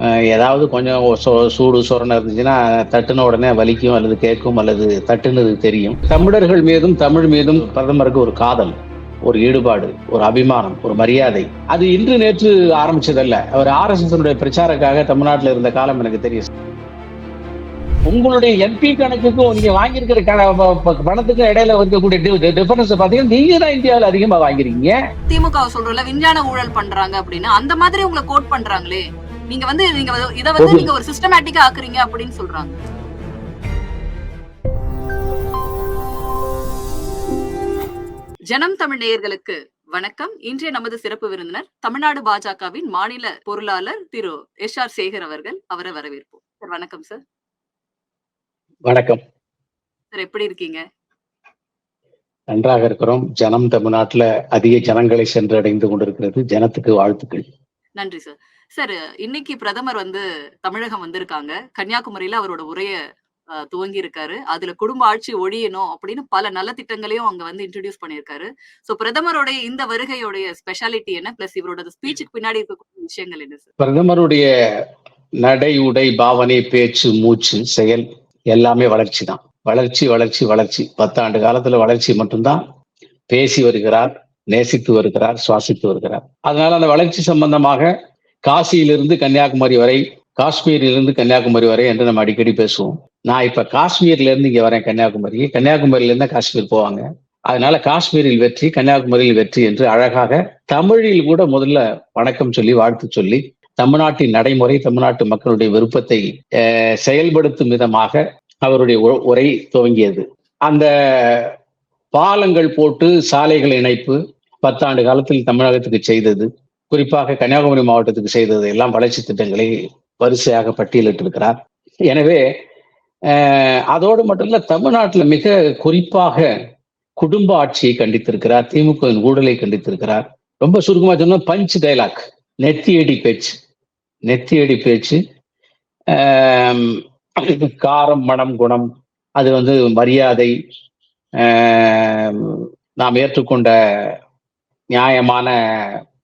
ஏதாவது கொஞ்சம் சூடு சொரணை இருந்துச்சுன்னா தட்டுன உடனே வலிக்கும் அல்லது கேட்கும் அல்லது தட்டுனது தெரியும். தமிழர்கள் மீதும் தமிழ் மீதும் பிரதமருக்கு ஒரு காதல் ஒரு ஈடுபாடு ஒரு அபிமானம் ஒரு மரியாதை. அது இன்று நேற்று ஆரம்பிச்சதல்ல. அவர் ஆர்எஸ்எஸ் பிரச்சாரக்காக தமிழ்நாட்டில் இருந்த காலம் எனக்கு தெரியும். உங்களுடைய எம்பி கணக்குக்கும் நீங்க வாங்கியிருக்கிற கண- ப- பணத்துக்கும் இடையில இருக்கக்கூடிய டிஃபரன்ஸ் பாத்தீங்கன்னா நீங்க தான் இந்தியாவில் அதிகமா வாங்கிருக்கீங்க திமுக சொல்றல விஞ்ஞான ஊழல் பண்றாங்க அப்படின்னு. அந்த மாதிரி உங்களை கோட் பண்றாங்களே. நீங்க வந்து நீங்க இத வந்து நீங்க ஒரு சிஸ்டமேட்டிக்கா ஆக்குறீங்க அப்படின்னு சொல்றாங்க. ஜனம் தமிழ் நேயர்களுக்கு வணக்கம். இன்றைய நமது சிறப்பு விருந்தினர் தமிழ்நாடு பாஜகவின் மாநில பொருளாளர் திரு எஸ் ஆர் சேகர் அவர்கள். அவரை வரவேற்போம். சார் வணக்கம் சார். வணக்கம். சார் எப்படி இருக்கீங்க? நன்றாக இருக்கிறோம். ஜனம் தமிழ்நாட்டுல அதிக ஜனங்களை சென்றடைந்து கொண்டிருக்கிறது ஜனத்துக்கு வாழ்த்துக்கள். நன்றி சார். சார் இன்னைக்கு பிரதமர் வந்து தமிழகம் வந்திருக்காங்க. கன்னியாகுமரியில அவரோட உரைய துவங்கி இருக்காரு அதுல குடும்ப ஆட்சி ஒழியணும் அப்படின்னு பல நல்ல திட்டங்களையும் அங்க வந்து இன்ட்ரடியூஸ் பண்ணியிருக்காரு. சோ பிரதமருடைய இந்த வருகையுடைய ஸ்பெஷாலிட்டி என்ன? பிளஸ் இவரோட ஸ்பீச்சுக்கு பின்னாடி இருக்கக்கூடிய விஷயங்கள் என்ன சார் பிரதமருடைய நடை உடை பாவனை பேச்சு மூச்சு செயல் எல்லாமே வளர்ச்சி தான். வளர்ச்சி வளர்ச்சி வளர்ச்சி. பத்தாண்டு காலத்துல வளர்ச்சி மட்டும்தான் பேசி வருகிறார் நேசித்து வருகிறார் சுவாசித்து வருகிறார். அதனால அந்த வளர்ச்சி சம்பந்தமாக காசியிலிருந்து கன்னியாகுமரி வரை காஷ்மீரிலிருந்து கன்னியாகுமரி வரை என்று நம்ம அடிக்கடி பேசுவோம். நான் இப்ப காஷ்மீர்ல இருந்து இங்க வரேன் கன்னியாகுமரி. கன்னியாகுமரியில இருந்து காஷ்மீர் போவாங்க. அதனால காஷ்மீரில் வெற்றி கன்னியாகுமரியில் வெற்றி என்று அழகாக தமிழில் கூட முதல்ல வணக்கம் சொல்லி வாழ்த்து சொல்லி தமிழ்நாட்டின் நடைமுறை தமிழ்நாட்டு மக்களுடைய விருப்பத்தை செயல்படுத்தும் விதமாக அவருடைய உ- உரை துவங்கியது. அந்த பாலங்கள் போட்டு சாலைகள் இணைப்பு பத்தாண்டு காலத்தில் தமிழகத்துக்கு செய்தது. குறிப்பாக கன்னியாகுமரி மாவட்டத்துக்கு செய்தது எல்லாம் வளர்ச்சி திட்டங்களை வரிசையாக பட்டியலிட்டிருக்கிறார். எனவே அதோடு மட்டும் இல்ல தமிழ்நாட்டில் மிக குறிப்பாக குடும்ப ஆட்சியை கண்டித்திருக்கிறார். திமுக ஊழலை கண்டித்திருக்கிறார். ரொம்ப சுருக்கமா சொன்னா பஞ்ச் டைலாக் நெத்தியடி பேச்சு. நெத்தியடி பேச்சு. காரம் மனம் குணம். அது வந்து மரியாதை. நாம் ஏற்றுக்கொண்ட நியாயமான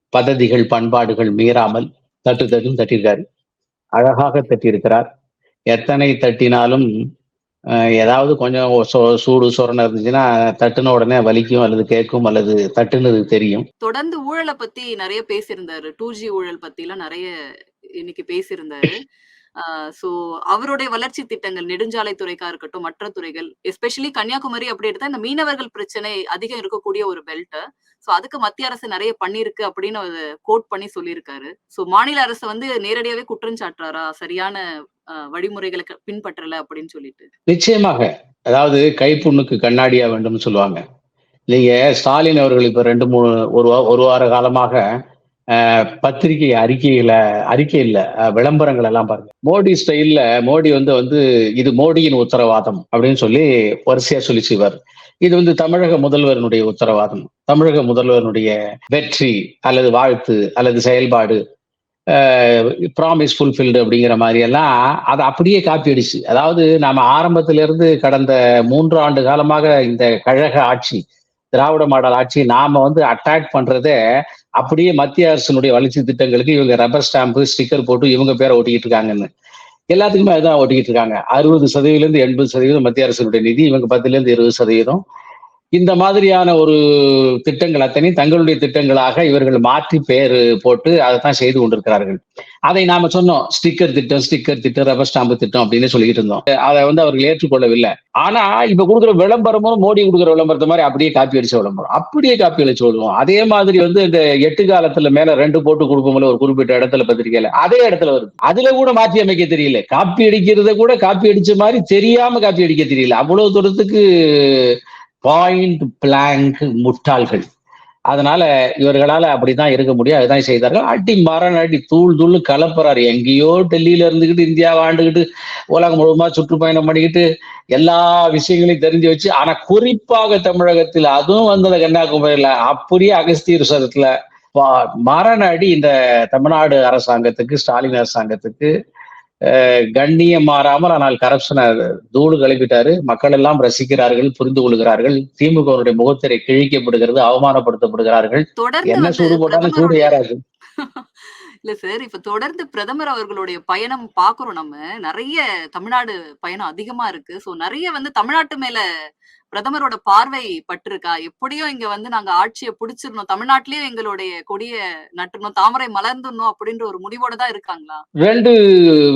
பததிகள் பண்பாடுகள் மீறாமல் தட்டு தட்டும் தட்டியிருக்காரு. அழகாக தட்டியிருக்கிறார். எத்தனை தட்டினாலும் அஹ், ஏதாவது கொஞ்சம் சூடு சொரணை இருந்துச்சுன்னா தட்டுன உடனே வலிக்கும் அல்லது கேட்கும் அல்லது தட்டுனது தெரியும். தொடர்ந்து ஊழலை பத்தி நிறைய பேசியிருந்தாரு. டூ ஜி ஊழல் பத்தி எல்லாம் நிறைய இன்னைக்கு பேசியிருந்தாரு. சோ அவருடைய வளர்ச்சி திட்டங்கள் நெடுஞ்சாலை துறைக்கா இருக்கட்டும் மற்ற துறைகள் எஸ்பெஷலி கன்னியாகுமரி அப்படி எடுத்தா இந்த மீனவர்கள் பிரச்சனை அதிகம் இருக்கக்கூடிய ஒரு பெல்ட் சோ அதுக்கு மத்திய அரசு நிறைய பண்ணிருக்கு அப்படின்னு கோட் பண்ணி சொல்லியிருக்காரு. சோ மாநில அரசு வந்து நேரடியாவே குற்றம் சாட்டுறாரா? சரியான வழிமுறைகளை பின்பற்றல அப்படின்னு சொல்லிட்டு. நிச்சயமாக. அதாவது கைப்புண்ணுக்கு கண்ணாடியா வேண்டும்னு சொல்லுவாங்க. நீங்க ஸ்டாலின் அவர்கள் இப்ப ரெண்டு மூணு ஒரு ஒரு வார காலமாக பத்திரிகை அறிக்கையில அறிக்கை இல்ல விளம்பரங்கள் எல்லாம் பாருங்க. மோடி ஸ்டைல்ல மோடி வந்து வந்து இது மோடியின் உத்தரவாதம் அப்படின்னு சொல்லி வரிசையா சொல்லி செய்வார் இது வந்து தமிழக முதல்வரனுடைய உத்தரவாதம். தமிழக முதல்வரனுடைய வெற்றி அல்லது வாழ்த்து அல்லது செயல்பாடு ப்ராமிஸ் ஃபுல்ஃபில்டு அப்படிங்கிற மாதிரி எல்லாம் அதை அப்படியே காப்பி அடிச்சு. அதாவது நாம ஆரம்பத்திலிருந்து கடந்த மூன்று ஆண்டு காலமாக இந்த கழக ஆட்சி திராவிட மாடல் ஆட்சி நாம வந்து அட்டாக் பண்றதே அப்படியே மத்திய அரசினுடைய வளர்ச்சி திட்டங்களுக்கு இவங்க ரப்பர் ஸ்டாம்பு ஸ்டிக்கர் போட்டு இவங்க பேரை ஓட்டிக்கிட்டு இருக்காங்கன்னு. எல்லாத்துக்குமே அதுதான் ஓட்டிக்கிட்டு இருக்காங்க. அறுபது சதவீதம் இருந்து எண்பது சதவீதம் மத்திய அரசினுடைய நிதி இவங்க பத்துல இருந்து இருபது சதவீதம். இந்த மாதிரியான ஒரு திட்டங்கள் அத்தனை தங்களுடைய திட்டங்களாக இவர்கள் மாற்றி பேர் போட்டு அதை தான் செய்து கொண்டிருக்கிறார்கள். அதை நாம சொன்னோம் ஸ்டிக்கர் திட்டம் ஸ்டிக்கர் திட்டம் ரப்பர் ஸ்டாம்பு திட்டம் அப்படின்னு சொல்லிட்டு இருந்தோம். அதை வந்து அவர்கள் ஏற்றுக்கொள்ளவில்லை. ஆனா இப்ப கொடுக்குற விளம்பரமும் மோடி கொடுக்குற விளம்பரத்தை மாதிரி அப்படியே காப்பி அடிச்ச விளம்பரம். அப்படியே காப்பி அடிச்சு விடுவோம். அதே மாதிரி வந்து இந்த எட்டு காலத்துல மேல ரெண்டு போட்டு கொடுப்போம்ல ஒரு குறிப்பிட்ட இடத்துல பத்திரிக்கையில அதே இடத்துல வருது. அதுல கூட மாற்றி அமைக்க தெரியல. காப்பி அடிக்கிறத கூட காப்பி அடிச்ச மாதிரி தெரியாம காப்பி அடிக்க தெரியல. அவ்வளவு தூரத்துக்கு பாயிண்ட் பிளாங்க் முட்டாள்கள். அதனால இவர்களால அப்படிதான் இருக்க முடியும். அதுதான் செய்தார்கள். அடி மரண அடி தூள் தூள் கலப்புறாரு. எங்கேயோ டெல்லியில இருந்துகிட்டு இந்தியாவை ஆண்டுகிட்டு உலகம் முழுவதுமா சுற்றுப்பயணம் பண்ணிக்கிட்டு எல்லா விஷயங்களையும் தெரிஞ்சு வச்சு ஆனா குறிப்பாக தமிழகத்தில் அதுவும் வந்தது கன்னியாகுமரியில அப்படியே அகஸ்தீர் சதத்துல பா- மரண அடி இந்த தமிழ்நாடு அரசாங்கத்துக்கு ஸ்டாலின் அரசாங்கத்துக்கு கண்ணியம் மாறாமல் ஆனால் கரப்ஷனை தூளு கிளப்பிட்டாரு மக்கள் எல்லாம் ரசிக்கிறார்கள் புரிந்து கொள்கிறார்கள். திமுகவுடைய முகத்திரை கிழிக்கப்படுகிறது அவமானப்படுத்தப்படுகிறார்கள். தொடர்ந்து என்ன சூடு போட்டாலும் சூடு ஏறாது. இல்ல சார் இப்ப தொடர்ந்து பிரதமர் அவர்களுடைய பயணம் பாக்குறோம் நம்ம. நிறைய தமிழ்நாடு பயணம் அதிகமா இருக்கு. சோ நிறைய வந்து தமிழ்நாட்டு மேல பிரதமரோட பார்வை பட்டிருக்கா? எப்படியும் இங்க வந்து நாங்க ஆட்சியை பிடிச்சிடணும். தமிழ்நாட்டிலயும் எங்களுடைய கொடிய நட்டுணும் தாமரை மலர்ந்துடணும் அப்படின்ற ஒரு முடிவோட தான் இருக்காங்களா? ரெண்டு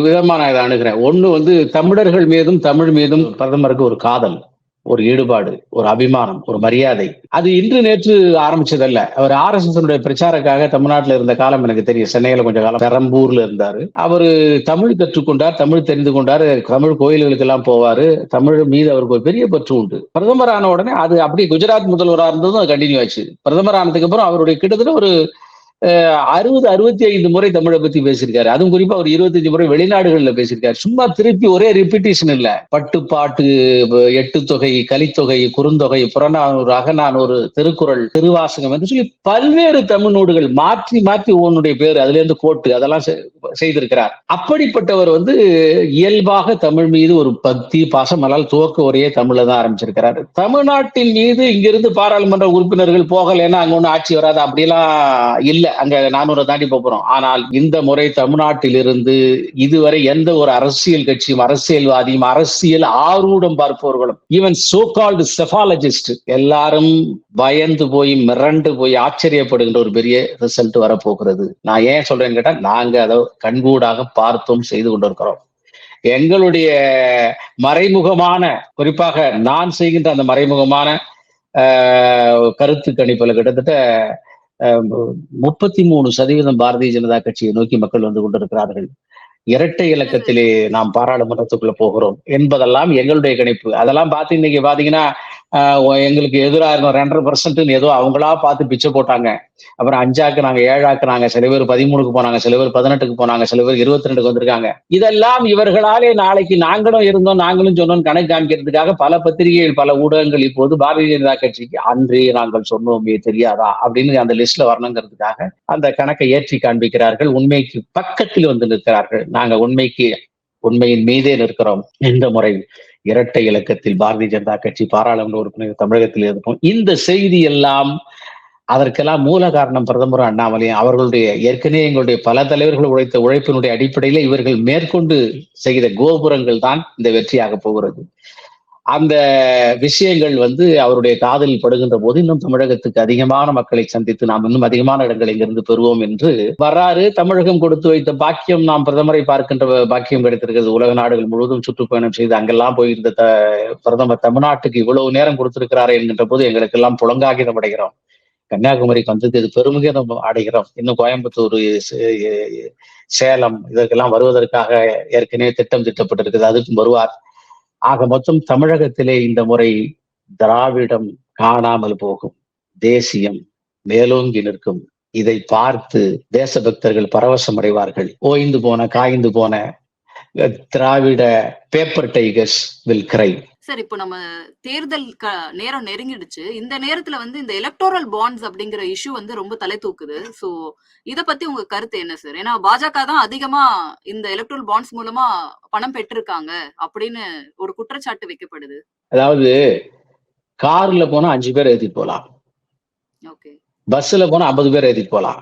விதமா நான் இதை அணுகிறேன். ஒண்ணு வந்து தமிழர்கள் மீதும் தமிழ் மீதும் பிரதமருக்கு ஒரு காதல். ஒரு ஈடுபாடு ஒரு அபிமானம் ஒரு மரியாதை. அது இன்று நேற்று ஆரம்பிச்சதல்ல. அவர் ஆர் எஸ் எஸ் பிரச்சாரக்காக தமிழ்நாட்டில் இருந்த காலம் எனக்கு தெரியும். சென்னையில கொஞ்சம் காலம் பெரம்பூர்ல இருந்தாரு. அவரு தமிழ் கற்றுக்கொண்டார் தமிழ் தெரிந்து கொண்டார். தமிழ் கோயில்களுக்கு எல்லாம் போவாரு. தமிழ் மீது அவருக்கு ஒரு பெரிய பற்று உண்டு. பிரதமர் ஆன உடனே அது அப்படியே குஜராத் முதல்வராக இருந்ததும் அது கண்டினியூ ஆச்சு. பிரதமர் ஆனதுக்கு அப்புறம் அவருடைய கிட்டத்தட்ட ஒரு அறுபது அறுபத்தி ஐந்து முறை தமிழை பத்தி பேசியிருக்காரு. அதுவும் குறிப்பா ஒரு இருபத்தஞ்சு முறை வெளிநாடுகள்ல பேசியிருக்காரு. சும்மா திருப்பி ஒரே ரிப்பீட்டேஷன் இல்ல. பட்டு பாட்டு எட்டு தொகை கலித்தொகை குறுந்தொகை புறநானூறு அகநானூறு திருக்குறள் திருவாசகம் என்று சொல்லி பல்வேறு தமிழ் நூடுகள் மாற்றி மாற்றி உன்னுடைய பேர் அதுல இருந்து கோட்டு அதெல்லாம் செய்திருக்கிறார். அப்படிப்பட்டவர் வந்து இயல்பாக தமிழ் மீது ஒரு பக்தி பாசமலால் துவக்க ஒரே தமிழ்ல தான் ஆரம்பிச்சிருக்கிறார். தமிழ்நாட்டின் மீது இங்கிருந்து பாராளுமன்ற உறுப்பினர்கள் போகலைன்னா அங்க ஒன்றும் ஆட்சி வராது? அப்படிலாம் இல்லை. அங்க நானூறு தாண்டி போறோம். ஆனால் இந்த முறை தமிழ்நாட்டிலிருந்து இதுவரை எந்த ஒரு அரசியல் கட்சியும் அரசியல்வாதியும் அரசியல் ஆரூடம் பார்ப்பவர்களும் ஈவன் சோ கால்டு செஃபாலஜிஸ்ட் எல்லாரும் பயந்து போய் மிரண்டு போய் ஆச்சரியப்படுகின்ற ஒரு பெரிய ரிசல்ட் வரப்போகிறது. நான் ஏன் சொல்றேன்னு கேட்டா நாங்க அதை கண்கூடாக பார்த்தோம் செய்து கொண்டிருக்கிறோம். எங்களுடைய மறைமுகமான குறிப்பாக நான் செய்கின்ற அந்த மறைமுகமான கருத்து கணிப்புல கிட்டத்தட்ட முப்பத்தி மூணு சதவீதம் பாரதிய ஜனதா கட்சியை நோக்கி மக்கள் வந்து கொண்டிருக்கிறார்கள். இரட்டை இலக்கத்திலே நாம் பாராளுமன்றத்துக்குள்ள போகிறோம் என்பதெல்லாம் எங்களுடைய கணிப்பு. அதெல்லாம் பார்த்து இன்னைக்கு பாத்தீங்கன்னா எங்களுக்கு எதிராக இருந்தோம். ரெண்டரை பர்சன்ட்னு ஏதோ அவங்களா பார்த்து பிச்சை போட்டாங்க. அப்புறம் அஞ்சாக்கு நாங்க ஏழாக்குனாங்க சில பேர் பதிமூணுக்கு போனாங்க சில பேர் பதினெட்டுக்கு போனாங்க சில பேர் இருபத்தி ரெண்டுக்கு வந்திருக்காங்க. இதெல்லாம் இவர்களாலே நாளைக்கு நாங்களும் இருந்தோம் நாங்களும் சொன்னோம் கணக்கு காமிக்கிறதுக்காக பல பத்திரிகைகள் பல ஊடகங்கள் இப்போது பாரதிய ஜனதா கட்சிக்கு அன்றே நாங்கள் சொன்னோமே தெரியாதா? அப்படின்னு அந்த லிஸ்ட்ல வரணுங்கிறதுக்காக அந்த கணக்கை ஏற்றி காண்பிக்கிறார்கள். உண்மைக்கு பக்கத்தில் வந்து நிற்கிறார்கள். நாங்க உண்மைக்கு உண்மையின் மீதே நிற்கிறோம் இந்த முறை. இரட்டை இலக்கத்தில் பாரதிய ஜனதா கட்சி பாராளுமன்ற உறுப்பினர் தமிழகத்தில் இருக்கும் இந்த செய்தி எல்லாம் அதற்கெல்லாம் மூல காரணம் பிரதமர் அண்ணாமலை அவர்களுடைய ஏற்கனவே எங்களுடைய பல தலைவர்கள் உழைத்த உழைப்பினுடைய அடிப்படையில இவர்கள் மேற்கொண்டு செய்த கோபுரங்கள் தான் இந்த வெற்றியாக போகிறது. அந்த விஷயங்கள் வந்து அவருடைய காதலில் படுகின்ற போது இன்னும் தமிழகத்துக்கு அதிகமான மக்களை சந்தித்து நாம் இன்னும் அதிகமான இடங்களை இங்கிருந்து பெறுவோம் என்று வராறு தமிழகம் கொடுத்து வைத்த பாக்கியம் நாம் பிரதமரை பார்க்கின்ற பாக்கியம் கிடைத்திருக்கிறது. உலக நாடுகள் முழுவதும் சுற்றுப்பயணம் செய்து அங்கெல்லாம் போயிருந்த பிரதமர் தமிழ்நாட்டுக்கு இவ்வளவு நேரம் கொடுத்திருக்கிறாரே என்கின்ற போது எங்களுக்கு எல்லாம் புலங்காகிதம் அடைகிறோம். கன்னியாகுமரிக்கு வந்தது இது பெருமிதம் அடைகிறோம். இன்னும் கோயம்புத்தூர் சேலம் இதற்கெல்லாம் வருவதற்காக ஏற்கனவே திட்டம் திட்டப்பட்டிருக்குது அதுக்கும் வருவார். ஆக மொத்தம் தமிழகத்திலே இந்த முறை திராவிடம் காணாமல் போகும். தேசியம் மேலோங்கி நிற்கும். இதை பார்த்து தேசபக்தர்கள் பரவசம் அடைவார்கள். ஓய்ந்து போன காய்ந்து போன திராவிட paper tigers will cry sir இப்போ நம்ம தேர்தல் நேரம் நெருங்கிடுச்சு. இந்த நேரத்துல வந்து இந்த எலக்டோரல் பாண்ட்ஸ் அப்படிங்கிற இஷ்யூ வந்து ரொம்ப தலை தூக்குது. சோ இத பத்தி உங்க கருத்து என்ன சார்? ஏன்னா பாஜக தான் அதிகமா இந்த எலக்ட்ரல் பாண்ட்ஸ் மூலமா பணம் பெற்றிருக்காங்க அப்படின்னு ஒரு குற்றச்சாட்டு வைக்கப்படுது. அதாவது கார்ல போனா அஞ்சு பேர் ஏத்திட்டு போலாம். ஓகே. பஸ்ல போனா ஐம்பது பேர் ஏத்திட்டு போலாம்.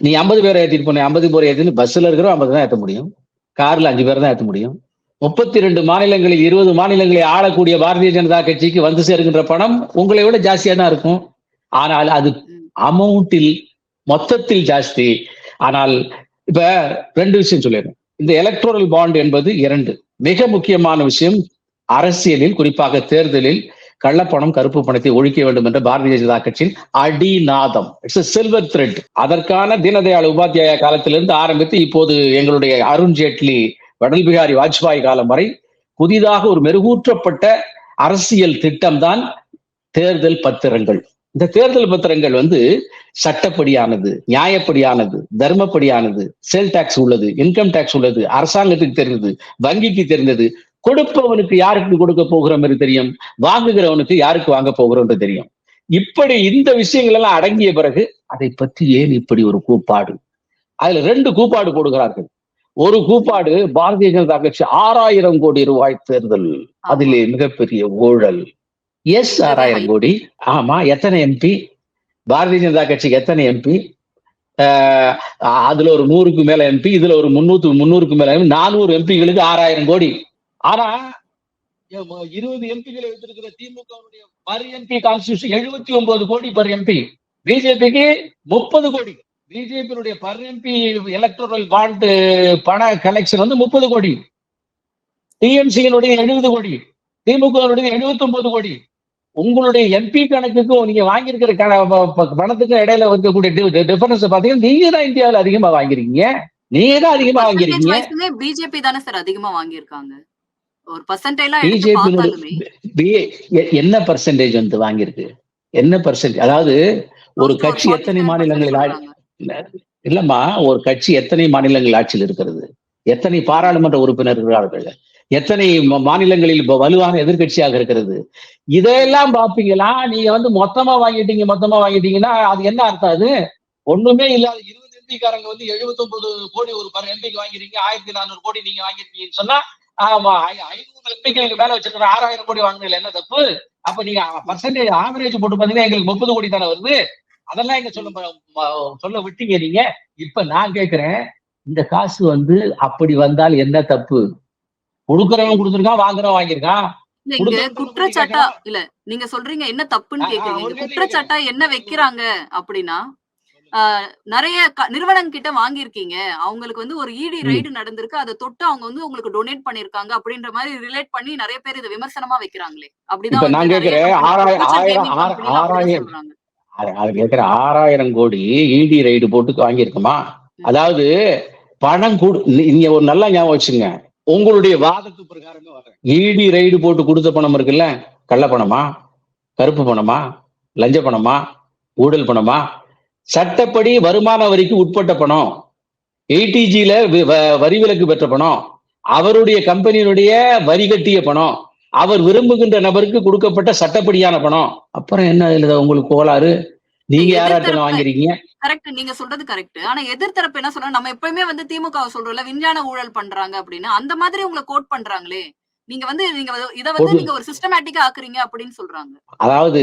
நீ ஐம்பது பேர் ஏத்திட்டு போன ஐம்பது பேர் ஏத்திட்டு பஸ்ல இருக்கிற ஐம்பது தான் ஏத்த முடியும். கார்ல அஞ்சு பேர் தான் ஏத்த முடியும். முப்பத்தி ரெண்டு மாநிலங்களில் இருபது மாநிலங்களை ஆளக்கூடிய பாரதிய ஜனதா கட்சிக்கு வந்து சேருகின்ற பணம் உங்களை விட ஜாஸ்தியா தான் இருக்கும். ஆனால் அது அமௌண்டில் மொத்தத்தில் ஜாஸ்தி. ஆனால் இப்ப ரெண்டு விஷயம் சொல்லிடுறேன். இந்த எலக்ட்ரல் பாண்ட் என்பது இரண்டு. மிக முக்கியமான விஷயம் அரசியலில் குறிப்பாக தேர்தலில் கள்ளப்பணம் கருப்பு பணத்தை ஒழிக்க வேண்டும் என்ற பாரதிய ஜனதா கட்சியின் அடிநாதம். இட்ஸ் சில்வர் த்ரெட் அதற்கான தீனதயாள் உபாத்தியாய காலத்திலிருந்து ஆரம்பித்து இப்போது எங்களுடைய அருண் ஜேட்லி அடல் பிகாரி வாஜ்பாய் காலம் வரை புதிதாக ஒரு மெருகூற்றப்பட்ட அரசியல் திட்டம் தான் தேர்தல் பத்திரங்கள். இந்த தேர்தல் பத்திரங்கள் வந்து சட்டப்படியானது நியாயப்படியானது தர்மப்படியானது சேல் டாக்ஸ் உள்ளது இன்கம் டாக்ஸ் உள்ளது அரசாங்கத்துக்கு தெரிந்தது வங்கிக்கு தெரிந்தது. கொடுப்பவனுக்கு யாருக்கு கொடுக்க போகிறோம் என்று தெரியும்? வாங்குகிறவனுக்கு யாருக்கு வாங்க போகிறோம் என்று தெரியும். இப்படி இந்த விஷயங்கள் எல்லாம் அடங்கிய பிறகு அதை பற்றி ஏன் இப்படி ஒரு கூப்பாடு? அதுல ரெண்டு கூப்பாடு போடுகிறார்கள். ஒரு கூப்பாடு பாரதிய ஜனதா கட்சி ஆறாயிரம் கோடி ரூபாய் தேர்தல். அதிலே மிகப்பெரிய ஊழல். எஸ் ஆறாயிரம் கோடி. ஆமா எத்தனை எம்பி? பாரதிய ஜனதா கட்சிக்கு எத்தனை எம்பி? அதுல ஒரு நூறுக்கு மேல எம்பி இதுல ஒரு முன்னூத்து முன்னூறுக்கு மேல நானூறு எம்பிகளுக்கு ஆறாயிரம் கோடி. ஆனா இருபது எம்பிகளை வைத்திருக்கிற திமுக பர் எம்பி கான்ஸ்டியூஷன் எழுபத்தி ஒன்பது கோடி பர் எம்பி. பிஜேபிக்கு முப்பது கோடி. பிஜேபியுடைய பர் எம்பி எலக்ட்ரல் பாண்ட் பண கலெக்ஷன் வந்து முப்பது கோடி. டிஎம்சியினுடைய எழுபது கோடி. திமுக எழுபத்தி ஒன்பது கோடி. உங்களுடைய எம்பி கணக்குக்கும் நீங்க வாங்கியிருக்கிற பணத்துக்கும் இடையில இருக்கக்கூடிய டிஃபரன்ஸ் பாத்தீங்கன்னா நீங்க தான் இந்தியாவில் அதிகமா வாங்கிருக்கீங்க நீங்க தான் அதிகமா வாங்கிருக்கீங்க பிஜேபி தானே சார் அதிகமா வாங்கியிருக்காங்க. என்ன பர்சன்டேஜ் வந்து வாங்கியிருக்கு? என்ன பர்சன்டேஜ் அதாவது ஒரு கட்சி எத்தனை 47% மாநிலங்களில். இல்லம்மா ஒரு கட்சி எத்தனை மாநிலங்கள் ஆட்சியில் இருக்கிறது? எத்தனை பாராளுமன்ற உறுப்பினர் இருக்கிறார்கள்? எத்தனை மாநிலங்களில் வலுவான எதிர்க்கட்சியாக இருக்கிறது? இதையெல்லாம் பாப்பீங்களா நீங்க வந்து மொத்தமா வாங்கிட்டீங்க மொத்தமா வாங்கிட்டீங்கன்னா அது என்ன அர்த்தம் அது? ஒண்ணுமே இல்லாத இருபது எம்பிக்காரங்க வந்து 79 கோடி ஒரு பர் எம்பிக்கு வாங்கிருக்கீங்க ஆயிரத்தி நானூறு கோடி நீங்க வாங்கிருக்கீங்கன்னு சொன்னா ஆமா ஐநூறு எம்பிக்கு மேல வச்சிருக்கிற ஆறாயிரம் கோடி வாங்கினதுல என்ன தப்பு? அப்ப நீங்க பர்சன்டேஜ் ஆவரேஜ் போட்டு பாத்தீங்கன்னா எங்களுக்கு முப்பது கோடி தானே வருது? அதெல்லாம் எங்க சொல்ல சொல்ல விட்டீங்க நீங்க? இப்ப நான் கேக்குறேன் இந்த காசு வந்து அப்படி வந்தால் என்ன தப்பு? கொடுக்கறவன் கொடுத்துருக்கான் வாங்குறவன் வாங்கியிருக்கான். குற்றச்சாட்டா. இல்ல நீங்க சொல்றீங்க என்ன தப்புன்னு கேக்குறீங்க. குற்றச்சாட்டா. என்ன வைக்கிறாங்க அப்படின்னா நிறைய நிறுவனம் கிட்ட வாங்கியிருக்கீங்க. அவங்களுக்கு வந்து ஒரு இடி. ரைடு நடந்திருக்கு. அதை தொட்டு அவங்க வந்து உங்களுக்கு டொனேட் பண்ணிருக்காங்க அப்படின்ற மாதிரி ரிலேட் பண்ணி நிறைய பேர் இதை விமர்சனமா வைக்கிறாங்களே. அப்படிதான் நான் கேக்குறேன், ஆறாயிரம், எல்லாம் அப்படிதான் ஆறாயிரம். கோடி இடி ரைடு போட்டு வாங்கியிருக்குமா? அதாவது பணம் கூடு நீங்க ஒரு நல்லா ஞாபகம் வச்சுங்க உங்களுடைய வாதத்து பிரகாரமே வரேன் இடி ரைடு போட்டு கொடுத்த பணம் இருக்குல்ல? கள்ள பணமா? கருப்பு பணமா? லஞ்ச பணமா? ஊழல் பணமா? சட்டப்படி வருமான வரிக்கு உட்பட்ட பணம். ஏடிஜில வரி விலக்கு பெற்ற பணம். அவருடைய கம்பெனியினுடைய வரி கட்டிய பணம். அவர் விரும்புகின்ற நபருக்கு கொடுக்கப்பட்ட சட்டப்படியான பணம். அப்புறம் என்ன இதுல உங்களுக்கு கோளாறு? நீங்க யாராட்டம் வாங்கிருக்கீங்க? கரெக்ட் நீங்க சொல்றது கரெக்ட் ஆனா எதிர்த்தரப்பு என்ன சொல்றாங்க? நம்ம எப்பயுமே வந்து திமுக சொல்றோம்ல விஞ்ஞான ஊழல் பண்றாங்க அப்படின்னு. அந்த மாதிரி உங்களை கோட் பண்றாங்களே. நீங்க வந்து நீங்க இத வந்து நீங்க ஒரு சிஸ்டமேட்டிக்கா ஆக்குறீங்க அப்படின்னு சொல்றாங்க. அதாவது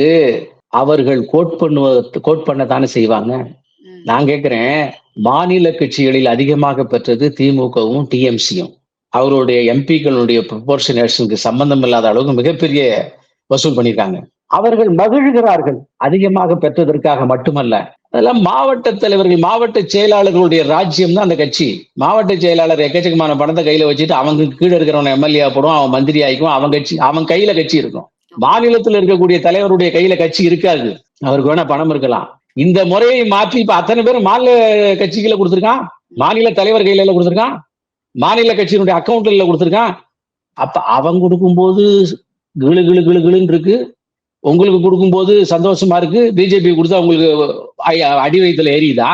அவர்கள் கோட் பண்ணுவ கோட் பண்ணத்தானே செய்வாங்க? ம். நான் கேட்கிறேன் மாநில கட்சிகளில் அதிகமாக பெற்றது திமுகவும் டிஎம்சியும் அவருடைய எம்பிக்களுடைய ப்ரொபோர்ஷனேஷனுக்கு சம்பந்தம் இல்லாத அளவுக்கு மிகப்பெரிய வசூல் பண்ணியிருக்காங்க. அவர்கள் மகிழ்கிறார்கள். அதிகமாக பெற்றதற்காக மட்டுமல்ல அதெல்லாம் மாவட்ட தலைவர்கள் மாவட்ட செயலாளர்களுடைய ராஜ்யம் தான் அந்த கட்சி. மாவட்ட செயலாளர் எக்கச்சக்கமான பணத்தை கையில வச்சுட்டு அவங்க கீழே இருக்கிறவன் எம்எல்ஏ போடும் அவன் மந்திரி ஆயிக்கும் அவன் கட்சி அவன் கையில கட்சி இருக்கும். மாநிலத்தில் இருக்கக்கூடிய தலைவருடைய கையில கட்சி இருக்காது. அவருக்கு வேணா பணம் இருக்கலாம். இந்த முறையை மாற்றி இப்ப அத்தனை பேரும் மாநில கட்சிகளை கொடுத்துருக்கான்? மாநில தலைவர் கையில கொடுத்துருக்கான்? மாநில கட்சியினுடைய அக்கௌண்ட்ல கொடுத்திருக்கான் அப்ப அவன் கொடுக்கும்போது கிளு கிளு கிளு கிளுன்னு இருக்கு. உங்களுக்கு கொடுக்கும்போது சந்தோஷமா இருக்கு. பிஜேபி கொடுத்தா உங்களுக்கு அடி வயித்துல எரியுதா?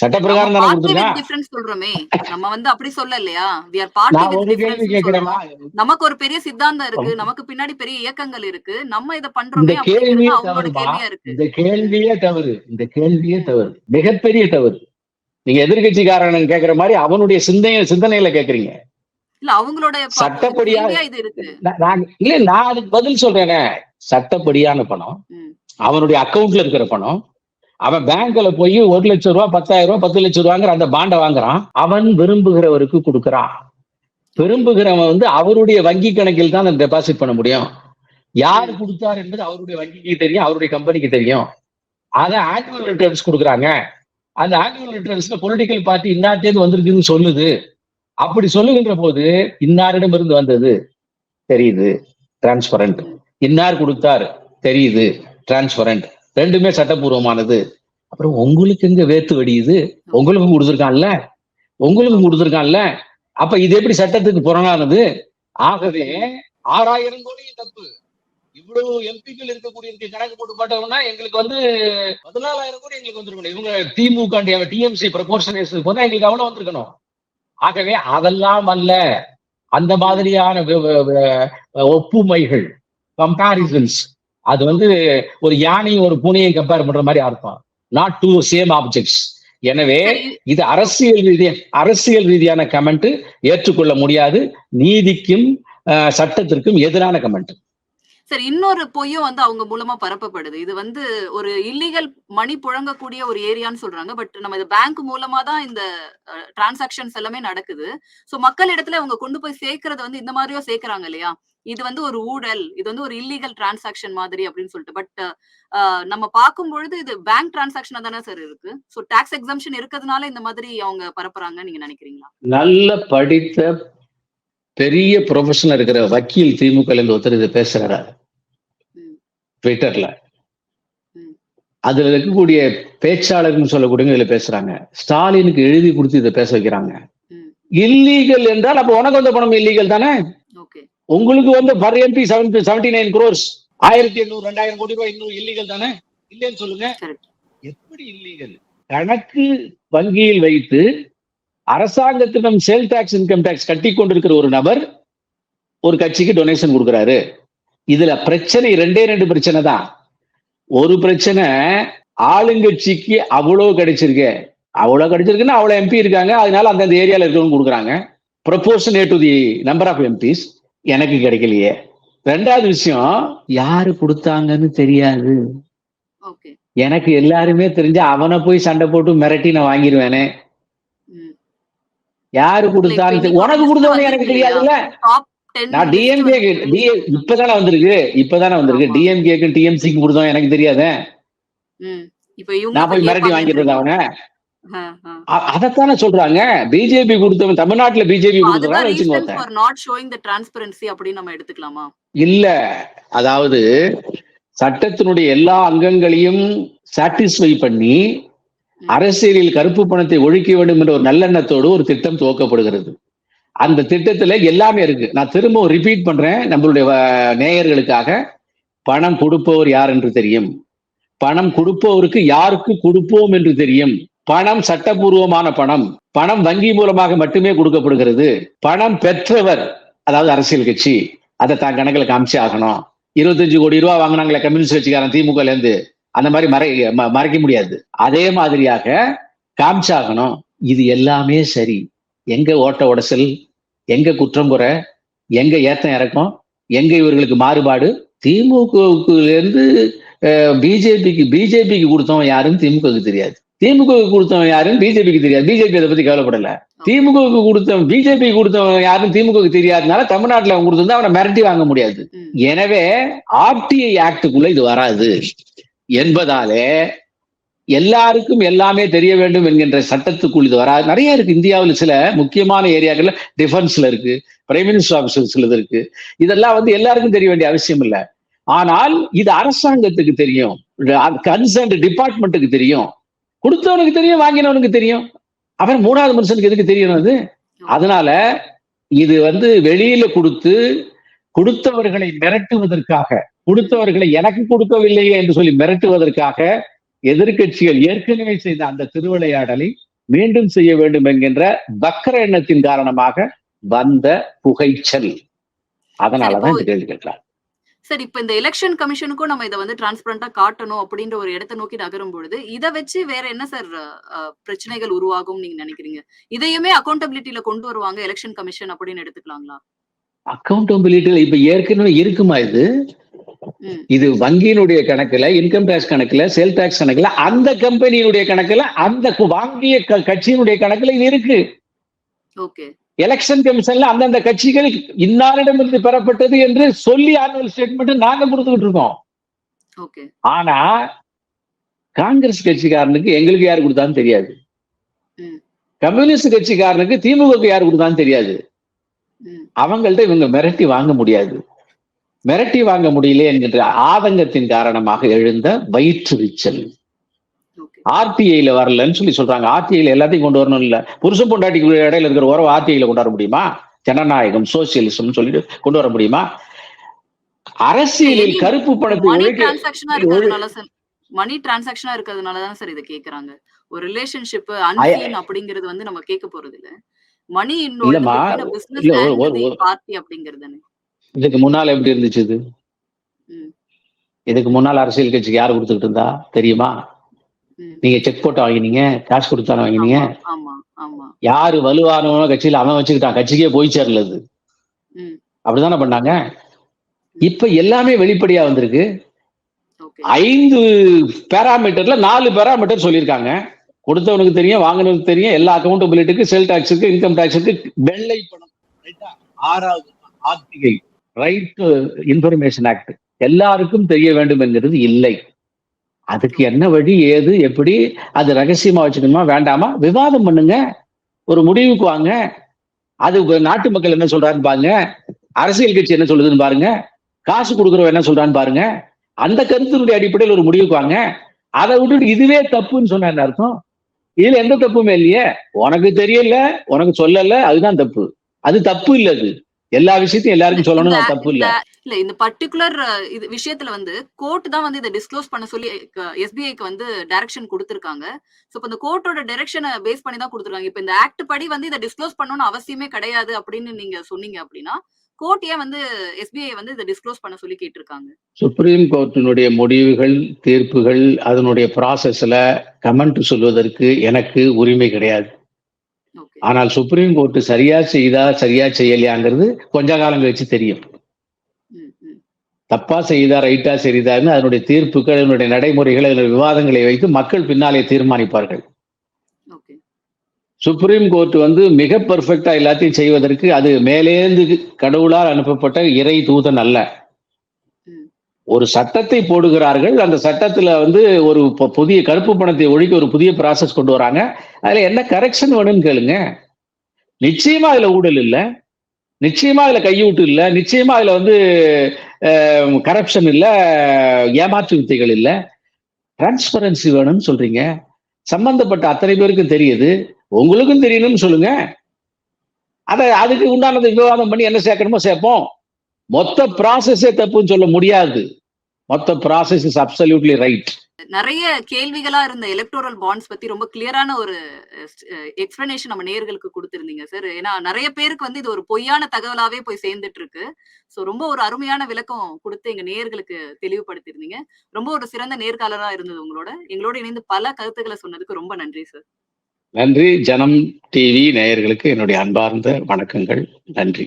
சட்ட பிரகாரம் தானே கொடுத்திருக்கான் சொல்றோமே. நம்ம வந்து அப்படி சொல்ல இல்லையா நமக்கு ஒரு பெரிய சித்தாந்தம் இருக்கு. நமக்கு பின்னாடி பெரிய இயக்கங்கள் இருக்கு. நம்ம இத இந்த பண்றோமே தவறுமா? கேள்வியா இருக்கு. இந்த கேள்வியே தவறு. இந்த கேள்வியே தவறு. மிகப்பெரிய தவறு. நீங்க எதிர்கட்சிக்காரன் கேக்குற மாதிரி அவனுடைய சிந்தனை சிந்தனையில கேக்குறீங்க. இல்ல அவங்களோட சட்டப்படியா- இல்ல நான் அதுக்கு பதில் சொல்றேனே. சட்டப்படியான பணம். அவனுடைய அக்கவுண்ட்ல இருக்கிற பணம் அவன் பேங்க்ல போய் ஒரு லட்சம் ரூபாய் பத்தாயிரம் ரூபாய் பத்து லட்சம் ரூபாங்கிற அந்த பாண்டை வாங்குறான். அவன் விரும்புகிறவருக்கு கொடுக்கறான். விரும்புகிறவன் வந்து அவருடைய வங்கி கணக்கில் தான் அந்த டெபாசிட் பண்ண முடியும். யார் கொடுத்தார் என்பது அவருடைய வங்கிக்கு தெரியும் அவருடைய கம்பெனிக்கு தெரியும். அதை ஆனுவல் ரிட்டர்ன்ஸ் கொடுக்குறாங்க. அந்த ஆனுவல் ரிட்டர்ன்ஸ்ல பொலிட்டிக்கல் பார்ட்டி இன்னாட்டேந்து வந்திருக்குன்னு சொல்லுது. அப்படி சொல்லுகின்ற போது இன்னாரிடம் இருந்து வந்தது. தெரியுது. டிரான்ஸ்பரண்ட் இன்னார் கொடுத்தார். தெரியுது. டிரான்ஸ்பரண்ட் ரெண்டுமே சட்டபூர்வமானது அப்புறம் உங்களுக்கு எங்க வேத்து வெடியுது? உங்களுக்கும் கொடுத்துருக்கான்ல? உங்களுக்கும் கொடுத்துருக்கான்ல? அப்ப இது எப்படி சட்டத்துக்கு புறணானது ஆகவே ஆறாயிரம் கோடி தப்பு. இவ்வளவு எம்பிக்கள் இருக்கக்கூடிய கணக்கு போட்டு பார்த்தோம்னா எங்களுக்கு வந்து பதினாலாயிரம் கோடி எங்களுக்கு வந்திருக்கணும். இவங்க திமுக டிஎம்சி ப்ரொபோர்ஷனேஷன் போனா எங்களுக்கு அவ்வளவு வந்திருக்கணும். ஆகவே அதெல்லாம் அல்ல. அந்த மாதிரியான ஒப்புமைகள் கம்பாரிசன்ஸ் அது வந்து ஒரு யானையும் ஒரு பூனையும் கம்பேர் பண்ற மாதிரி அர்த்தம். நாட் டூ சேம் ஆப்ஜெக்ட்ஸ் எனவே இது அரசியல் ரீதியா அரசியல் ரீதியான கமெண்ட் ஏற்றுக்கொள்ள முடியாது. நீதிக்கும் சட்டத்திற்கும் எதிரான கமெண்ட் சரி இன்னொரு பொய்யும் வந்து அவங்க மூலமா பரப்பப்படுது. இது வந்து ஒரு இல்லீகல் மணி புழங்கக்கூடிய ஒரு ஏரியான்னு சொல்றாங்க. பட் நம்ம இது பேங்க் மூலமா தான் இந்த டிரான்சாக்ஷன்ஸ் எல்லாமே நடக்குது. சோ மக்கள் இடத்துல அவங்க கொண்டு போய் சேர்க்கறது வந்து இந்த மாதிரியோ சேர்க்கறாங்க இல்லையா? இது வந்து ஒரு ஊழல். இது வந்து ஒரு இல்லீகல் டிரான்சாக்ஷன் மாதிரி அப்படின்னு சொல்லிட்டு. பட் நம்ம நம்ம பார்க்கும்பொழுது இது பேங்க் டிரான்சாக்ஷனா தானே சார் இருக்கு. ஸோ டாக்ஸ் எக்ஸாம்ஷன் இருக்கிறதுனால இந்த மாதிரி அவங்க பரப்புறாங்கன்னு நீங்க நினைக்கிறீங்களா? நல்ல படித்த பெரிய ப்ரொஃபஷனல் இருக்கிற வக்கீல் திமுக இருந்து ஒருத்தர் இதை பேசுறாரு. ட்விட்டர்ல. அதுல இருக்கக்கூடிய பேச்சாளர்ன்னு சொல்லக்கூடியவங்க இதுல பேசுறாங்க. ஸ்டாலினுக்கு எழுதி குடுத்து இத பேச வைக்கிறாங்க. இல்லீகல் என்றால் அப்ப உனக்கு வந்த பணம் இல்லீகல் தானே? உங்களுக்கு வந்து பர் எம்பி 79 குரோர்ஸ் 1800 2000 கோடி ரூபாய் இன்னும் இல்லீகல் தானே? இல்லன்னு சொல்லுங்க. எப்படி இல்லீகல்? கணக்கு வங்கியில் வைத்து அரசாங்கத்திடம் சேல் டாக்ஸ் இன்கம் டாக்ஸ் கட்டி கொண்டிருக்கிற ஒரு நபர் ஒரு கட்சிக்கு டொனேஷன் கொடுக்கிறாரு. இதுல பிரச்சனை ரெண்டே ரெண்டு பிரச்சனை தான். ஒரு பிரச்சனை ஆளுங்கட்சிக்கு அவ்வளவு கிடைச்சிருக்கு. அவ்வளவு கிடைச்சிருக்குன்னா அவ்வளவு எம்பி இருக்காங்க. அதனால அந்தந்த ஏரியால இருக்கவங்க கொடுக்குறாங்க. Proportionate to the number of MPs எனக்கு கிடைக்கலையே. ரெண்டாவது விஷயம் யாரு கொடுத்தாங்கன்னு தெரியாது. எனக்கு எல்லாருமே தெரிஞ்சு அவன போய் சண்டை போட்டு மிரட்டி நான் வாங்கிருவேனே. ம். யாரு கொடுத்தான்னு உனக்கு கொடுத்தவனே எனக்கு? தெரியாதுல்ல. டாப் 10 நான் டிஎம்கே இப்பதானே வந்திருக்கு. இப்பதானே வந்திருக்கு. டிஎம்கேக்கு டிஎம்சிக்கு கொடுத்தவன் எனக்கு தெரியாதே. நான் போய் மிரட்டி கேட்பாங்கன்னு வாங்கிடுறது தெரியுமா? அவன. அ, அ. அ- அதத்தானே சொல்றாங்க. பிஜேபி கொடுத்தவன் தமிழ்நாட்டுல பிஜேபி கொடுத்தவன் அதுதான் வச்சுக்கோ reason for not showing the transparency அப்படின்னு நம்ம எடுத்துக்கலாமா? இல்ல அதாவது சட்டத்தினுடைய எல்லா அங்கங்களையும் சாட்டிஸ்ஃபை பண்ணி. அரசியலில் கருப்பு பணத்தை ஒழிக்க வேண்டும் என்ற ஒரு நல்லெண்ணத்தோடு ஒரு திட்டம் துவக்கப்படுகிறது. அந்த திட்டத்துல எல்லாமே இருக்கு. நான் திரும்பவும் ரிப்பீட் பண்றேன் நம்மளுடைய வ- நேயர்களுக்காக பணம் கொடுப்பவர் யார் என்று தெரியும். பணம் கொடுப்பவருக்கு யாருக்கு கொடுப்போம் என்று தெரியும். பணம் சட்டபூர்வமான பணம். பணம் வங்கி மூலமாக மட்டுமே கொடுக்கப்படுகிறது. பணம் பெற்றவர் அதாவது அரசியல் கட்சி அதை தான் கணக்கில் காமிச்சு ஆகணும். 25 கோடி ரூபா வாங்கினாங்களே கம்யூனிஸ்ட் கட்சிக்காரன் திமுகல இருந்து அந்த மாதிரி மறை ம- மறைக்க முடியாது. அதே மாதிரியாக காமிச்சாகணும். இது எல்லாமே சரி. எங்க ஓட்ட உடசல், எங்க குற்றம் குறை, எங்க ஏத்தம் இறக்கம், எங்க இவர்களுக்கு மாறுபாடு திமுகவுக்கு இருந்து பிஜேபிக்கு பிஜேபிக்கு கொடுத்தவன் யாருன்னு திமுகவுக்கு தெரியாது. திமுகவுக்கு கொடுத்தவன் யாருன்னு பிஜேபிக்கு தெரியாது. பிஜேபி அதை பத்தி கவலைப்படல. திமுகவுக்கு கொடுத்தவன் பிஜேபி கொடுத்தவன் யாருன்னு திமுகவுக்கு தெரியாதனால தமிழ்நாட்டுல அவன் கொடுத்திருந்தா அவனை மிரட்டி வாங்க முடியாது. எனவே ஆர்டிஐ ஆக்டுக்குள்ள இது வராது என்பதாலே எல்லாருக்கும் எல்லாமே தெரிய வேண்டும் என்கின்ற சட்டத்துக்குள் இது வராது. நிறைய இருக்கு. இந்தியாவில் சில முக்கியமான ஏரியாக்கள்ல டிஃபென்ஸ்ல இருக்கு. பிரைம் மினிஸ்டர் ஆபீசர்ஸ்ல இருக்கு. இதெல்லாம் வந்து எல்லாருக்கும் தெரிய வேண்டிய அவசியம் இல்லை. ஆனால் இது அரசாங்கத்துக்கு தெரியும். கன்சர்ன் டிபார்ட்மெண்ட்டுக்கு தெரியும். கொடுத்தவனுக்கு தெரியும் வாங்கினவனுக்கு தெரியும். அவன் மூணாவது மனுஷனுக்கு எதுக்கு தெரியணும் அது? அதனால இது வந்து வெளியில கொடுத்து கொடுத்தவர்களை மிரட்டுவதற்காக கொடுத்தவர்களை எனக்கு கொடுக்கவில்லையே என்று சொல்லி மிரட்டுவதற்காக எதிர்க்கட்சிகள் ஏற்கனவே செய்த அந்த திருவிளையாடலை மீண்டும் செய்ய வேண்டும் என்கின்ற வக்கர எண்ணத்தின் காரணமாக வந்த புகைச்சல். அதனாலதான் கேள்வி கேட்கிறார். சரி இப்ப இந்த எலெக்ஷன் கமிஷனுக்கும் நம்ம இதை வந்து டிரான்ஸ்பரண்டா காட்டணும் அப்படின்ற ஒரு இடத்தை நோக்கி நகரும் பொழுது இதை வச்சு வேற என்ன சார் பிரச்சனைகள் உருவாகும் நீங்க நினைக்கிறீங்க? இதையுமே அக்கௌண்டபிலிட்டியில கொண்டு வருவாங்க எலெக்ஷன் கமிஷன் அப்படின்னு எடுத்துக்கலாங்களா? அக்கௌண்டபிலிட்டி இப்ப ஏற்கனவே இருக்குமா இது? இது வங்கியினுடைய கணக்குல இன்கம் டேக்ஸ் கணக்குல சேல் டேக்ஸ் கணக்குல அந்த கம்பெனியினுடைய கணக்குல அந்த வாங்கிய கட்சியினுடைய கணக்குல இது இருக்கு. எலெக்ஷன் கமிஷன்ல அந்தந்த கட்சிகள் இன்னாரிடமிருந்து பெறப்பட்டது என்று சொல்லி ஆனுவல் ஸ்டேட்மெண்ட் நாங்க கொடுத்துக்கிட்டு இருக்கோம். ஆனா காங்கிரஸ் கட்சிக்காரனுக்கு எங்களுக்கு யார் கொடுத்தான்னு தெரியாது. கம்யூனிஸ்ட் கட்சிக்காரனுக்கு திமுகவுக்கு யார் கொடுத்தான்னு தெரியாது. அவங்கள்ட்ட இவங்க மிரட்டி வாங்க முடியாது. மிரட்டி வாங்க முடியல என்கின்ற ஆதங்கத்தின் காரணமாக எழுந்த வயிற்றுவிச்சல். ஆர்டிஐல வரலன்னு சொல்லி சொல்றாங்க. ஆர்டிஐல எல்லாத்தையும் கொண்டு வரணும் இல்ல. புருஷன் பொண்டாட்டிக்கு இடையில இருக்கிற உறவு ஆர்டிஐல கொண்டு வர முடியுமா? ஜனநாயகம் சோசியலிசம் சொல்லிட்டு கொண்டு வர முடியுமா? அரசியலில் கருப்பு பணத்தை மணி டிரான்சாக்ஷனா இருக்கிறதுனால மணி டிரான்சாக்ஷனா இருக்கிறதுனால தான் சார் இதை கேக்குறாங்க. ஒரு ரிலேஷன்ஷிப் அன்சீன் அப்படிங்கிறது வந்து நம்ம கேட்க போறது இல்ல மணி இல்லம்மா, பிசினஸ் பார்ட்டி அப்படிங்கிறது இதுக்கு முன்னால எப்படி இருந்துச்சு இது? ம். இதுக்கு முன்னால் அரசியல் கட்சிக்கு யார் கொடுத்துக்கிட்டு இருந்தா? தெரியுமா. நீங்க செக் போட்டு வாங்கினீங்க காசு கொடுத்தானே வாங்கினீங்க. யாரு வலுவானவனோ கட்சியில அவன் வச்சுக்கிட்டான். கட்சிக்கே போய் சேரல அது அப்படிதானே பண்ணாங்க? இப்ப எல்லாமே வெளிப்படையா வந்திருக்கு. ஐந்து பேராமீட்டர்ல நாலு பேராமீட்டர் சொல்லியிருக்காங்க. கொடுத்தவனுக்கு தெரியும் வாங்கினவனுக்கு தெரியும் எல்லா அக்கௌண்டபிலிட்டிக்கு செல் டாக்ஸுக்கு இன்கம் டாக்ஸுக்கு வெள்ளை பணம்? ஆறாவது ஆர்டிகை ரைட் இன்ஃபர்மேஷன் ஆக்ட் எல்லாருக்கும் தெரிய வேண்டும் என்கிறது இல்லை. அதுக்கு என்ன வழி ஏது எப்படி அது ரகசியமா வச்சுக்கணுமா வேண்டாமா? விவாதம் பண்ணுங்க. ஒரு முடிவுக்கு வாங்க. அது நாட்டு மக்கள் என்ன சொல்றான்னு பாருங்க. அரசியல் கட்சி என்ன சொல்லுதுன்னு பாருங்க. காசு கொடுக்குறவன் என்ன சொல்றான்னு பாருங்க. அந்த கருத்தினுடைய அடிப்படையில் ஒரு முடிவுக்கு வாங்க. அதை விட்டுட்டு இதுவே தப்புன்னு சொன்ன என்ன அர்த்தம்? இதுல எந்த தப்புமே இல்லையே. உனக்கு தெரியல உனக்கு சொல்லல அதுதான் தப்பு. அது தப்பு இல்லை அது. எல்லா விஷயத்தையும் எல்லாருக்கும் சொல்லணும் தப்பு இல்ல. இல்ல இந்த பர்டிகுலர் இது விஷயத்துல வந்து கோர்ட் தான் வந்து இதை டிஸ்க்ளோஸ் பண்ண சொல்லி எஸ்பிஐக்கு வந்து டைரக்ஷன் கொடுத்திருக்காங்க. சோ இப்ப இந்த கோர்ட்டோட டைரக்ஷனை பேஸ் பண்ணி தான் கொடுத்திருக்காங்க. இப்ப இந்த ஆக்ட் படி வந்து இதை டிஸ்க்ளோஸ் பண்ணணும்னு அவசியமே கிடையாது அப்படின்னு நீங்க சொன்னீங்க அப்படின்னா கோர்ட் ஏன் வந்து எஸ்பிஐ வந்து இதை டிஸ்க்ளோஸ் பண்ண சொல்லி கேட்டிருக்காங்க? சுப்ரீம் கோர்ட்டினுடைய முடிவுகள் தீர்ப்புகள் அதனுடைய ப்ராசஸ்ல கமெண்ட் சொல்வதற்கு எனக்கு உரிமை கிடையாது. ஆனால் சுப்ரீம் கோர்ட் சரியா செய்தா சரியா செய்யலையாங்கிறது கொஞ்ச காலம் கழிச்சு தெரியும். தப்பா செய்தா ரைட்டா சரிதான்னு அதனுடைய தீர்ப்புகள் அதனுடைய நடைமுறைகள் அதனுடைய விவாதங்களை வைத்து மக்கள் பின்னாலே தீர்மானிப்பார்கள் சுப்ரீம் கோர்ட் வந்து மிக பெர்ஃபெக்டா எல்லாத்தையும் செய்வதற்கு அது மேலேந்து கடவுளால் அனுப்பப்பட்ட இறை தூதன் அல்ல. ஒரு சட்டத்தை போடுகிறார்கள். அந்த சட்டத்தில் வந்து ஒரு புதிய கருப்பு பணத்தை ஒழிக்க ஒரு புதிய ப்ராசஸ் கொண்டு வராங்க. அதில் என்ன கரெக்ஷன் வேணும்னு கேளுங்க. நிச்சயமா அதில் ஊழல் இல்லை. நிச்சயமா அதில் கையூட்டு இல்லை. நிச்சயமா அதில் வந்து கரப்ஷன் இல்லை. ஏமாற்று வித்தைகள் இல்லை. டிரான்ஸ்பரன்சி வேணும்னு சொல்றீங்க. சம்பந்தப்பட்ட அத்தனை பேருக்கும் தெரியுது. உங்களுக்கும் தெரியணும்னு சொல்லுங்க. அதை அதுக்கு உண்டானதை விவாதம் பண்ணி என்ன சேர்க்கணுமோ சேர்ப்போம். மொத்த ப்ராசஸே தப்புன்னு சொல்ல முடியாது. மொத்த ப்ராசஸ் இஸ் அப்சல்யூட்லி ரைட் நிறைய கேள்விகளா இருந்த எலக்டோரல் பாண்ட்ஸ் பத்தி ரொம்ப கிளியரான ஒரு எக்ஸ்பிளனேஷன் நம்ம நேர்களுக்கு கொடுத்திருந்தீங்க சார் ஏன்னா நிறைய பேருக்கு வந்து இது ஒரு பொய்யான தகவலாவே போய் சேர்ந்துட்டு இருக்கு சோ ரொம்ப ஒரு அருமையான விளக்கம் கொடுத்து எங்க நேர்களுக்கு தெளிவுபடுத்திருந்தீங்க ரொம்ப ஒரு சிறந்த நேர்காணலா இருந்தது உங்களோட. எங்களோட இணைந்து பல கருத்துக்களை சொன்னதுக்கு ரொம்ப நன்றி சார் நன்றி. ஜனம் டிவி நேயர்களுக்கு என்னுடைய அன்பார்ந்த வணக்கங்கள். நன்றி.